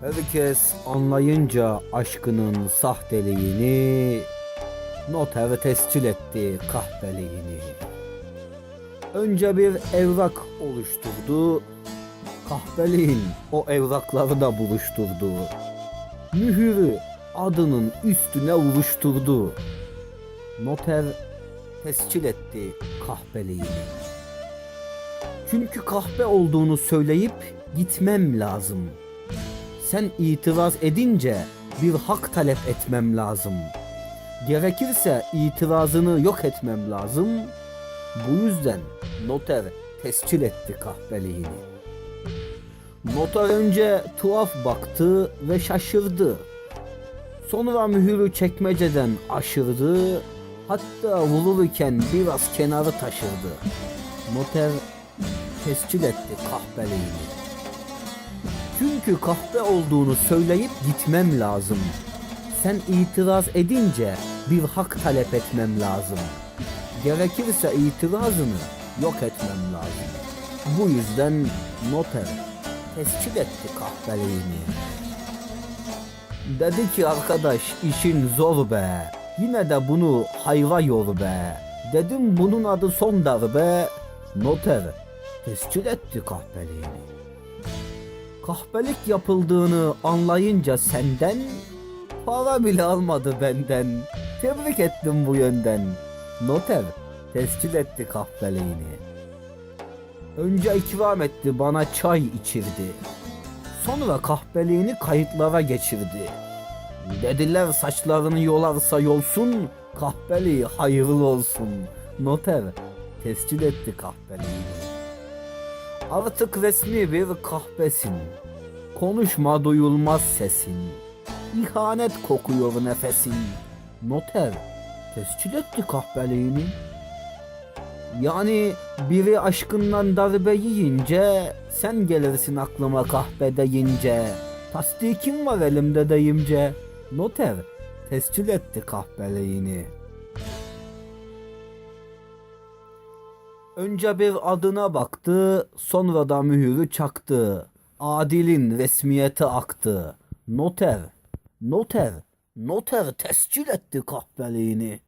Herkes anlayınca aşkının sahteliğini Noter tescil etti kahpeliğini. Önce bir evrak oluşturdu Kahpeliğin o evrakları da buluşturdu. Mühürü adının üstüne vuruşturdu Noter tescil etti kahpeliğini. Çünkü kahpe olduğunu söyleyip gitmem lazım sen itiraz edince bir hak talep etmem lazım. Gerekirse itirazını yok etmem lazım. Bu yüzden noter tescil etti kahpeliğini. Noter önce tuhaf baktı ve şaşırdı. Sonra mühürü çekmeceden aşırdı. Hatta vururken biraz kenarı taşırdı. Noter tescil etti kahpeliğini. Çünkü kahpe olduğunu söyleyip gitmem lazım. Sen itiraz edince bir hak talep etmem lazım. Gerekirse itirazını yok etmem lazım. Bu yüzden noter tescil etti kahpeliğini. Dedi ki arkadaş işin zor be. Yine de bunu hayva yor be. Dedim bunun adı son darbe. Noter tescil etti kahpeliğini kahpelik yapıldığını anlayınca senden para bile almadı benden. Tebrik ettim bu yönden. Noter tescil etti kahpeliğini. Önce ikram etti bana çay içirdi. Sonra kahpeliğini kayıtlara geçirdi. Dediler saçlarını yolarsa yolsun, kahpeliği hayırlı olsun. Noter tescil etti kahpeliğini. Artık resmi bir kahpesin. Konuşma duyulmaz sesin. İhanet kokuyor nefesin. Noter tescil etti kahpeliğini. Yani biri aşkından darbe yiyince sen gelirsin aklıma kahpe deyince. Tasdikim var elimde deyimce. Noter tescil etti kahpeliğini. Önce bir adına baktı, sonra da mühürü çaktı. Adil'in resmiyeti aktı. Noter, noter, noter tescil etti kahpeliğini.